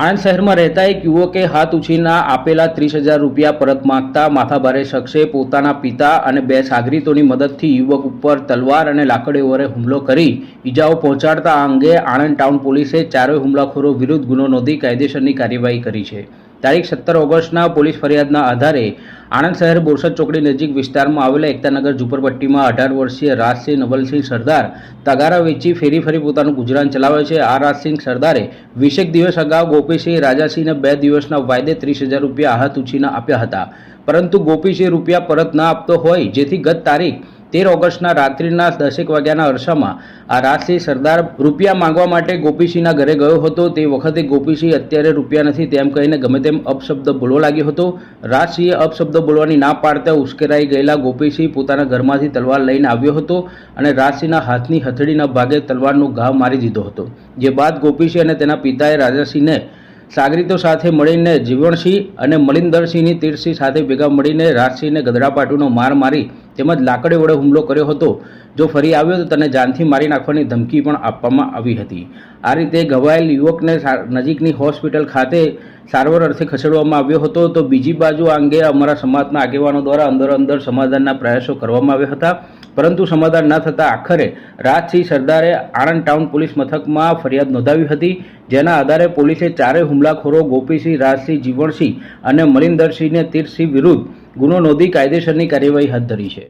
આણંદ શહેરમાં રહેતા એક યુવકે હાથ ઉછીના આપેલા ત્રીસ હજાર રૂપિયા પરત માંગતા માથાભારે શખ્સે પોતાના પિતા અને બે સાગરીતોની મદદથી યુવક ઉપર તલવાર અને લાકડી વડે હુમલો કરી ઈજાઓ પહોંચાડતા આ અંગે આણંદ ટાઉન પોલીસે ચારેય હુમલાખોરો વિરુદ્ધ ગુનો નોંધી કાયદેસરની કાર્યવાહી કરી છે. તારીખ સત્તર ઓગસ્ટના પોલીસ ફરિયાદના આધારે આણંદ શહેર બોરસદ ચોકડી નજીક વિસ્તારમાં આવેલા એકતાનગર ઝુંપડપટ્ટીમાં અઢાર વર્ષીય રાજસિંહ નવલસિંહ સરદાર તગારા વેચી ફેરી ફરી પોતાનું ગુજરાન ચલાવે છે. આ રાજસિંહ સરદારે વીસેક દિવસ અગાઉ ગોપીસિંહ રાજાસિંહને બે દિવસના વાયદે ત્રીસ હજાર રૂપિયા હાથ ઉછીના આપ્યા હતા. પરંતુ ગોપીસિંહ રૂપિયા પરત ના આપતો હોય, જેથી ગત તારીખ તેર ઓગસ્ટના રાત્રિના દસેક વાગ્યાના અરસામાં આ રાજસિંહ સરદાર રૂપિયા માંગવા માટે ગોપીસિંહના ઘરે ગયો હતો. તે વખતે ગોપીસિંહ અત્યારે રૂપિયા નથી તેમ કહીને ગમે તેમ અપશબ્દ બોલવા લાગ્યો હતો. રાજસિંહે અપશબ્દ બોલવાની ના પાડતા ઉશ્કેરાઈ ગયેલા ગોપીસિંહ પોતાના ઘરમાંથી તલવાર લઈને આવ્યો હતો અને રાજસિંહના હાથની હથેળીના ભાગે તલવારનો ઘા મારી દીધો હતો. જે બાદ ગોપીસિંહ અને તેના પિતાએ રાજાસિંહને સાગરીતો સાથે મળીને જીવણસિંહ અને મલિંદરસિંહની તીરસિંહ સાથે ભેગા મળીને રાજસિંહને ગધડાપાટુનો માર મારી તેમજ લાકડી વડે હુમલો કર્યો હતો. જો ફરી આવ્યો તો તને જાનથી મારી નાખવાની ધમકી પણ આપવામાં આવી હતી. આ રીતે ઘવાયેલ યુવકને નજીકની હોસ્પિટલ ખાતે સારવાર અર્થે ખસેડવામાં આવ્યો હતો. તો બીજી બાજુ આ અંગે અમારા સમાજના આગેવાનો દ્વારા અંદર અંદર સમાધાનના પ્રયાસો કરવામાં આવ્યા હતા. પરંતુ સમાધાન ન થતાં આખરે રાજસિંહ સરદારે આણંદ ટાઉન પોલીસ મથકમાં ફરિયાદ નોંધાવી હતી, જેના આધારે પોલીસે ચારેય હુમલાખોરો ગોપીસિંહ, રાજસિંહ, જીવણસિંહ અને મલિંદરસિંહને તીરસિંહ વિરુદ્ધ ગુનો નોંધી કાયદેસરની કાર્યવાહી હાથ ધરી છે.